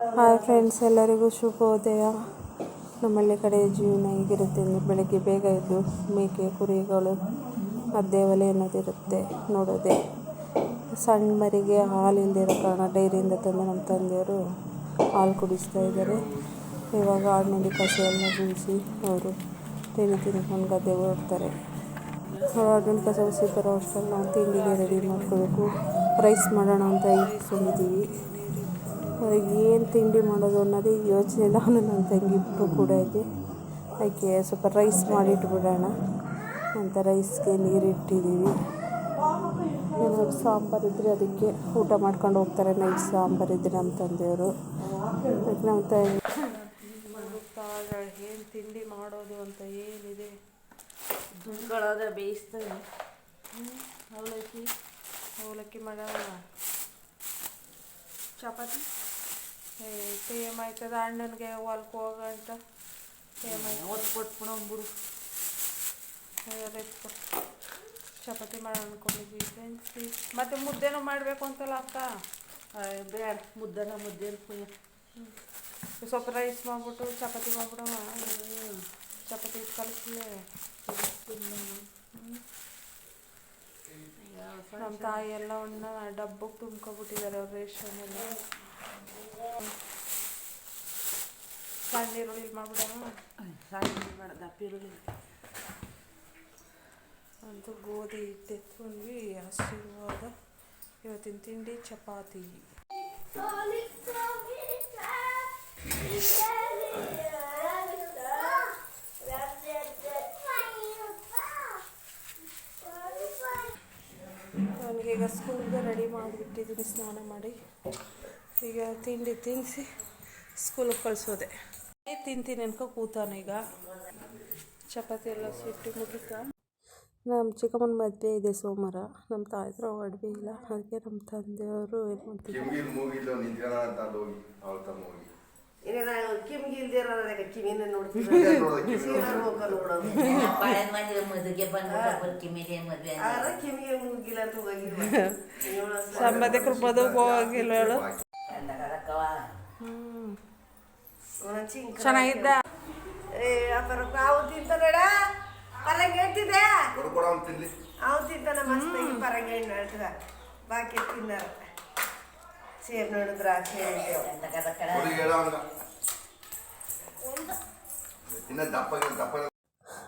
Hi friends ಎಲ್ಲರಿಗೂ ಶುಭೋದಯ. ನಮ್ಮಳ್ಳಿ ಕಡೆ ಜೀವನ ಹೇಗಿರುತ್ತೆ ಅಂದರೆ ಬೆಳಗ್ಗೆ ಬೇಗ ಎದ್ದು ಮೇಕೆ, ಕುರಿಗಳು ಅದೇ ಒಲೆ ಅನ್ನೋದಿರುತ್ತೆ ನೋಡೋದೆ. ಸಣ್ಣ ಮರಿಗೆ ಹಾಲು ಇಲ್ಲದಿರೋ ಕಾರಣ ಡೈರಿಯಿಂದ ತಂದು ನಮ್ಮ ತಂದೆಯವರು ಹಾಲು ಕುಡಿಸ್ತಾ ಇದ್ದಾರೆ. ಇವಾಗ ಆಡಿನಲ್ಲಿ ಕಸ ಎಲ್ಲ ಗುಡಿಸಿ ಅವರು ತಿಂಡಿ ತಿನ್ಕೊಂಡು ಗದ್ದೆ ಹೊರಡ್ತಾರೆ ಆಡಿನಲ್ಲಿ ಕಸ ಬಿಸಿ ಬರೋ ಅಷ್ಟರಲ್ಲಿ ನಾವು ತಿಂಡಿಗೆ ರೆಡಿ ಮಾಡ್ಕೋಬೇಕು. ರೈಸ್ ಮಾಡೋಣ ಅಂತ ಇಟ್ಕೊಂಡಿದ್ದೀವಿ ಏನು ತಿಂಡಿ ಮಾಡೋದು ಅನ್ನೋದೇ ಯೋಚನೆ ನಾನು ನನ್ನ ತಂಗಿ ಇಬ್ಬರು ಕೂಡ ಇದೆ. ಅದಕ್ಕೆ ಸ್ವಲ್ಪ ರೈಸ್ ಮಾಡಿಟ್ಬಿಡೋಣ. ಅಂತ ರೈಸ್ಗೆ ನೀರಿಟ್ಟಿದ್ದೀವಿ ಏನಾದ್ರು ಸಾಂಬಾರು ಇದ್ದರೆ ಅದಕ್ಕೆ ಊಟ ಮಾಡ್ಕೊಂಡು ಹೋಗ್ತಾರೆ. ನೈಟ್ ಸಾಂಬಾರು ಇದ್ದರೆ ನಮ್ಮ ತಂದೆಯವರು. ಅದಕ್ಕೆ ನಮ್ಮ ತಂಗಿ ಏನು ತಿಂಡಿ ಮಾಡೋದು ಅಂತ ಏನಿದೆ? ದುಡ್ಗಳಾದ ಬೇಯಿಸ್ತೇನೆ. ಅವಲಕ್ಕಿ ಅವಲಕ್ಕಿ ಮಾಡೋಣ. ಚಪಾತಿ? ಟೈಮ್ ಆಯ್ತದ ಅಣ್ಣನಿಗೆ ಹೊಲ್ಕ್ ಹೋಗಂತ ಟೈಮ್ ಆಯ್ತು ಕೊಟ್ಬಿಡೋ ಬಿಡು ಚಪಾತಿ ಮಾಡೋಣ ಅನ್ಕೊಂಡಿದ್ವಿ. ಫ್ರೆಂಡ್ಸಿ ಮತ್ತೆ ಮುದ್ದೆನೂ ಮಾಡಬೇಕು ಅಂತಲ್ಲ ಅಕ್ಕ? ಬೇಡ ಮುದ್ದೆನ ಮುದ್ದೆ ಕುಯ್ಯ ಸ್ವಲ್ಪ ರೈಸ್ ಮಾಡಿಬಿಟ್ಟು ಚಪಾತಿ ಮಾಡ್ಬಿಡವ. ಚಪಾತಿ ಕಲಿಸ್ಲಿ ನಮ್ಮ ತಾಯಿ ಎಲ್ಲವನ್ನ ಡಬ್ಬಕ್ಕೆ ತುಂಬ್ಕೊಬಿಟ್ಟಿದ್ದಾರೆ ಅವ್ರ ರೇಷನ್ ಎಲ್ಲ. ಸಣ್ಣ ಈರುಳ್ಳಿ ಮಾಡ್ಬಿಡವ ಸಣ್ಣ ದಪ್ಪ ಈರುಳ್ಳಿ ಅಂತೂ ಗೋಧಿ ಹಿಟ್ಟು ಎತ್ಕೊಂಡ್ವಿ ಹಸಿರುವಾಗ ಇವತ್ತಿನ ತಿಂಡಿ ಚಪಾತಿ. ನನಗೆ ಈಗ ಸ್ಕೂಲ್ಗೆ ರೆಡಿ ಮಾಡಿಬಿಟ್ಟಿದ್ದೀನಿ ಸ್ನಾನ ಮಾಡಿ. ಈಗ ತಿಂಡಿ ತಿನ್ನಿಸಿ ಸ್ಕೂಲಿಗೆ ಕಳಿಸೋದೆ. ತಿಂತೀನಿ ಅನ್ಕೊ ಕೂತಾನೆ ಈಗ. ಚಪಾತಿ ಎಲ್ಲ ಸುಟ್ಟು ಮುಗಿತಾ? ನಮ್ಮ ಚಿಕ್ಕಮ್ಮನ ಮದುವೆ ಇದೆ ಸೋಮವಾರ. ನಮ್ಮ ತಾಯಿದ್ರು ಅಡುಗೆ ಇಲ್ಲ. ಅದಕ್ಕೆ ನಮ್ಮ ತಂದೆಯವರು ಏನು ಮಾಡ್ತೀವಿ. ಸಂಬಂಧಿಕರು ಮದುವೆ ಹೋಗಿಲ್ಲ ಚೆನ್ನಾಗಿದ್ದ ಅವು ತಿಂತಾನಡ ಪರಂಗಿ ಹೇಳ್ತಿದ್ದೆ? ಅವು ತಿಂತಾನ ಮಸ್ತಾಗಿ ಪರಂಗಿ ಹಣ್ಣು ಹೇಳ್ತದ? ಬಾಕಿ ತಿನ್ನಾರ ಸೇಬ್ ನೋಡು ದ್ರಾಕ್ಷಿ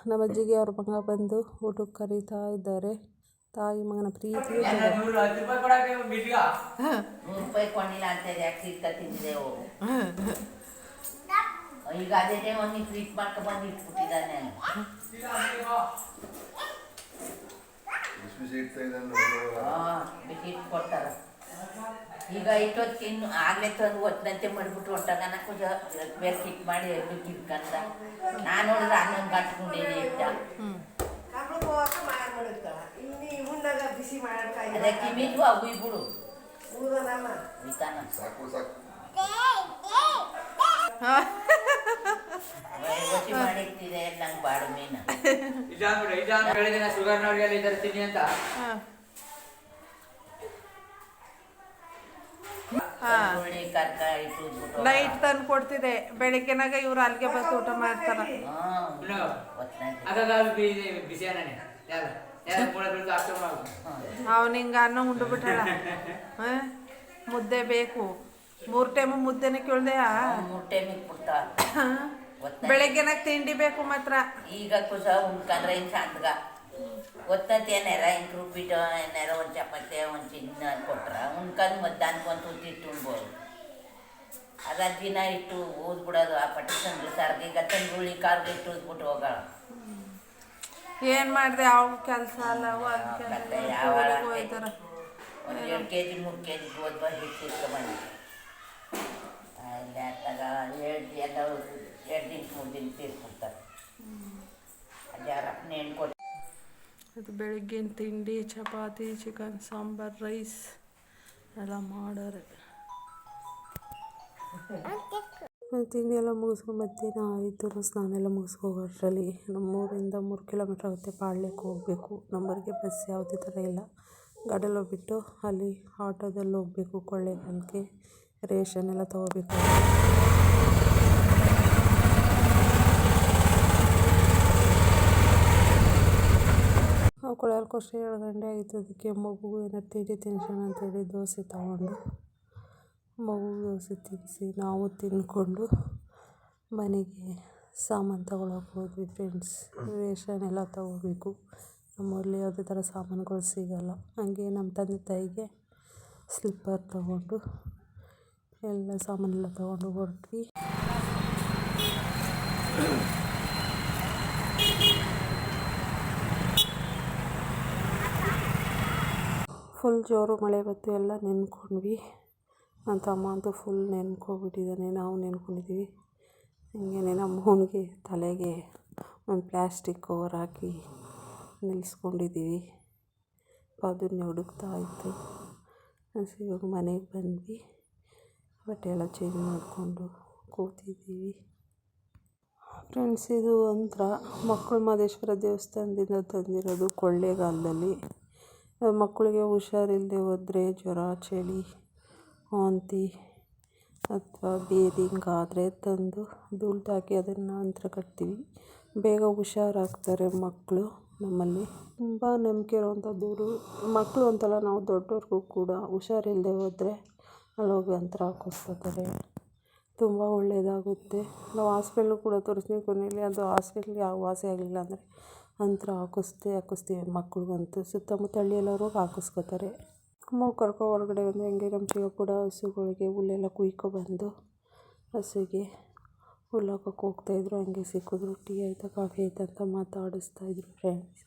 ನಮ್ಮ ಅಜ್ಜಿಗೆ ಅವ್ರ ಮಗ ಬಂದು ಊಟಕ್ಕೆ ಕರೀತಾ ಇದ್ದಾರೆ. ತಾಯಿ ಮಗನ ಪ್ರೀತಿ ರೂಪಾಯಿ ಕೊಂಡಿಲ್ಲ ಅಂತ ಯಾಕೆ ತಿಂದೆ ತಿಂದಿದೆವು ಈಗ ಅದೇ ಒಂದು ಫ್ರೀಟ್ ಮಾಡ್ಕೊ ಬಂದು ಇಟ್ಬಿಟ್ಟಿದ್ದಾನೆ ಇಟ್ಟು ಕೊಡ್ತಾರ. ಈಗ ಇಟ್ಟೊತ್ತು ತಿನ್ನು ಆಗ್ಲೇ ತಂದು ಒತ್ತಂತೆ ಮಾಡಿಬಿಟ್ಟು ಹೊಟ್ಟಾಗನಕ್ಕೂ ಬೇರೆ ಕಿಟ್ ಮಾಡಿ ಎರಡು ಕಿಟ್ಕಂದ ನಾನು ನೋಡಿದ್ರೆ ಹನ್ನೊಂದು ಗಂಟೆಗೊಂಡೇನೆ ಇದ್ದ ಅದಕ್ಕೆ ಹೋಗಕ್ಕ ಮಾಡಿ ಮಾಡಿರ್ತಾಳ ಇಲ್ಲಿ ಉಂಡಾಗ ಬಿಸಿ ಮಾಡಕ್ಕಾಗಿ ಅದೇ ಕಿಮಿದ್ವು ಅವು ಬಿಡು ಊದನಮ್ಮ ಉಯ್ತಾನ ಸಾಕು ಸಾಕು ನೈಟ್ ತಂದು ಕೊಡ್ತಿದೆ ಬೆಳಿಗ್ಗೆನಾಗ ಇವ್ರು ಅಲ್ಲಿಗೆ ಬಸ್ ಊಟ ಮಾಡ್ತಾರ. ಅವ್ನಿಂಗ ಅನ್ನ ಉಂಡು ಬಿಟ್ಟಾಳ ಮುದ್ದೆ ಬೇಕು. ಮೂರು ಟೈಮು ಮುದ್ದೆನೆ ಕೇಳ್ದೆಯಾ ಮೂರ್ ಟೈಮ್ ಇಟ್ಬಿಡ್ತಾವ ಬೆಳಗ್ಗೆನ ತಿಂಡಿ ಬೇಕು ಮಾತ್ರ. ಈಗ ಕುಸ ಉಣ್ಕಂದ್ರೆ ಇನ್ ಚಂದ್ಗ ಏನಾರ ಇಂಕ್ ರುಬ್ಬಿಟ್ಟು ನೆರ ಒಂದು ಚಪಾತಿ ಒಂದು ಚಿನ್ನ ಕೊಟ್ರ ಉಣ್ಕಂದು ಮಧ್ಯಾಹ್ನಕ್ಕೆ ಒಂದು ತುತ್ತು ಇಟ್ಟು ಉಣ್ಬೋದು. ಅದ ದಿನ ಇಟ್ಟು ಊದ್ಬಿಡೋದು ಆ ಪಟ್ಟಿ ತಂದು ಸಾರ್ಗೆ. ಈಗ ತಂಗುಳಿ ಕಾರ್ಗೆ ಇಟ್ಟು ಊದ್ಬಿಟ್ಟು ಹೋಗೋಣ ಏನ್ ಮಾಡಿದೆ? ಯಾವ ಕೆಲಸ ಅಲ್ಲ ಒಂದು ಎರಡು ಕೆ ಜಿ ಮೂರು ಕೆ ಜಿ ಗೋಧಿ ಹಿಟ್ಟು ಇಟ್ಕೊಂಬಂದು ಅತ್ತಾಗ ಎರಡು ಎಲ್ಲ ಎರಡು ದಿನ ಮೂರು ದಿನ ತೀರ್ಕೊಡ್ತಾರೆ ಅದು ಯಾರಪ್ಪನ ಹೆಣ್ಣು ಕೊಟ್ಟು ಅದು ಬೆಳಗ್ಗಿನ ತಿಂಡಿ ಚಪಾತಿ ಚಿಕನ್ ಸಾಂಬಾರ್ ರೈಸ್ ಎಲ್ಲ ಮಾಡೋರೆ. ತಿಂಡಿ ಎಲ್ಲ ಮುಗಿಸ್ಕೊಂಡು ಮಧ್ಯಾಹ್ನ ಆಯಿತು ಸ್ನಾನ ಎಲ್ಲ ಮುಗಿಸ್ಕೋ ಅಷ್ಟರಲ್ಲಿ. ನಮ್ಮೂರಿಂದ ಮೂರು ಕಿಲೋಮೀಟ್ರ್ ಆಗುತ್ತೆ ಪಾಳ್ಯಕ್ಕೆ ಹೋಗಬೇಕು. ನಮ್ಮೂರಿಗೆ ಬಸ್ ಯಾವುದೇ ಥರ ಇಲ್ಲ. ಗಾಡಲ್ಲಿ ಹೋಗ್ಬಿಟ್ಟು ಅಲ್ಲಿ ಆಟೋದಲ್ಲಿ ಹೋಗಬೇಕು ಕೊಳ್ಳೇಗಾಲಕ್ಕೆ. ರೇಷನ್ ಎಲ್ಲ ತೊಗೋಬೇಕು. ನಾವು ಕೊಳಲ್ಕೋಷ್ಟೇ ಏಳು ಗಂಟೆ ಆಗಿತ್ತು ಅದಕ್ಕೆ ಮಗುಗೆ ಏನೋ ತಿಂಡಿ ತಿನ್ಸೋಣ ಅಂತೇಳಿ ದೋಸೆ ತಗೊಂಡು, ಮಗು ದೋಸೆ ತಿನ್ನಿಸಿ ನಾವು ತಿಂದ್ಕೊಂಡು ಮನೆಗೆ ಸಾಮಾನು ತಗೊಳಕ್ಕೆ ಹೋದ್ವಿ ಫ್ರೆಂಡ್ಸ್ ರೇಷನ್ ಎಲ್ಲ ತಗೋಬೇಕು. ನಮ್ಮಲ್ಲಿ ಯಾವುದೇ ಥರ ಸಾಮಾನುಗಳು ಸಿಗೋಲ್ಲ. ಹಂಗೆ ನಮ್ಮ ತಂದೆ ತಾಯಿಗೆ ಸ್ಲಿಪ್ಪರ್ ತಗೊಂಡು ಎಲ್ಲ ಸಾಮಾನೆಲ್ಲ ತಗೊಂಡು ಹೊರಟ್ವಿ ಫುಲ್ ಜೋರು ಮಳೆ ಬತ್ತು ಎಲ್ಲ ನೆನ್ಕೊಂಡ್ವಿ. ನನ್ನ ತಮ್ಮ ಅಂತೂ ಫುಲ್ ನೆನ್ಕೊಂಬಿಟ್ಟಿದ್ದಾನೆ ನಾವು ನೆನ್ಕೊಂಡಿದ್ದೀವಿ. ಹಿಂಗೇನೆ ನಮ್ಮ ಅವನಿಗೆ ತಲೆಗೆ ಒಂದು ಪ್ಲ್ಯಾಸ್ಟಿಕ್ ಕವರ್ ಹಾಕಿ ನಿಲ್ಲಿಸ್ಕೊಂಡಿದ್ದೀವಿ ಅದನ್ನೇ ಹುಡುಕ್ತಾ ಇತ್ತು ಇವಾಗ ಮನೆಗೆ ಬಂದ್ವಿ. ಬಟ್ಟೆ ಎಲ್ಲ ಚೇಂಜ್ ಮಾಡಿಕೊಂಡು ಕೂತಿದ್ದೀವಿ. ಫ್ರೆಂಡ್ಸ್ ಇದು ಒಂಥರ ಮಕ್ಕಳು ಮಹದೇಶ್ವರ ದೇವಸ್ಥಾನದಿಂದ ತಂದಿರೋದು ಕೊಳ್ಳೇಗಾಲದಲ್ಲಿ. ಮಕ್ಕಳಿಗೆ ಹುಷಾರಿಲ್ಲದೆ ಹೋದರೆ ಜ್ವರ, ಚಳಿ, ವಾಂತಿ ಅಥವಾ ಬೇದಿಂಗಾದರೆ ತಂದು ದುಡ್ಡು ಹಾಕಿ ಅದನ್ನು ನಂತರ ಕಟ್ತೀವಿ. ಬೇಗ ಹುಷಾರಾಗ್ತಾರೆ ಮಕ್ಕಳು ನಮ್ಮಲ್ಲಿ. ತುಂಬ ನಂಬಿಕೆ ಇರುವಂಥ ದೇವರು ಮಕ್ಕಳು ಅಂತಲ್ಲ, ನಾವು ದೊಡ್ಡವ್ರಿಗೂ ಕೂಡ ಹುಷಾರಿಲ್ಲದೆ ಹೋದರೆ ಅಲ್ಲೋಗಿ ಅಂತರ ಹಾಕಿಸ್ಕೊತಾರೆ ತುಂಬ ಒಳ್ಳೆಯದಾಗುತ್ತೆ ನಾವು ಹಾಸ್ಪಿಟ್ಲು ಕೂಡ ತೋರಿಸ್ತೀವಿ ಕೊನೆಯಲ್ಲಿ. ಅದು ಹಾಸ್ಪಿಟ್ಲ್ ಯಾವ ವಾಸಿ ಆಗಲಿಲ್ಲ ಅಂದರೆ ಅಂತರ ಹಾಕಿಸ್ದೇ ಹಾಕಿಸ್ತೀವಿ ಮಕ್ಳಿಗಂತೂ. ಸುತ್ತಮುತ್ತ ಹಳ್ಳಿಯಲ್ಲವರು ಹಾಕಿಸ್ಕೊತಾರೆ. ಮಗು ಕರ್ಕೊ ಹೊರಗಡೆ ಬಂದು ಹೆಂಗೆ ನಮ್ಮ ಶಿವ ಕೂಡ ಹಸುಗಳಿಗೆ ಹುಲ್ಲೆಲ್ಲ ಕುಯ್ಕೊಬಂದು ಹಸುಗೆ ಹುಲ್ಲು ಹಾಕೋಕೆ ಹೋಗ್ತಾಯಿದ್ರು ಹಂಗೆ ಸಿಕ್ಕಿದ್ರು. ಟೀ ಆಯಿತಾ, ಕಾಫಿ ಆಯಿತಾ ಅಂತ ಮಾತಾಡಿಸ್ತಾಯಿದ್ರು ಫ್ರೆಂಡ್ಸ್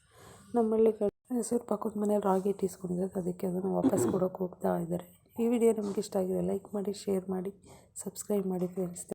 ನಮ್ಮ ಹಳ್ಳಿ ಕಡೆ ಹೆಸರು ಪಕ್ಕದ ಮನೇಲಿ ರಾಗಿ ಇಟ್ಟಿಸ್ಕೊಂಡಿದ್ದಾರೆ. ಅದಕ್ಕೆ ಅದನ್ನು ವಾಪಸ್ ಕೊಡೋಕೆ ಹೋಗ್ತಾ ಇದ್ದಾರೆ. ಈ ವಿಡಿಯೋ ನಿಮ್ಗೆ ಇಷ್ಟ ಆಗಿದೆ ಲೈಕ್ ಮಾಡಿ ಶೇರ್ ಮಾಡಿ ಸಬ್ಸ್ಕ್ರೈಬ್ ಮಾಡಿ ಫ್ರೆಂಡ್ಸ್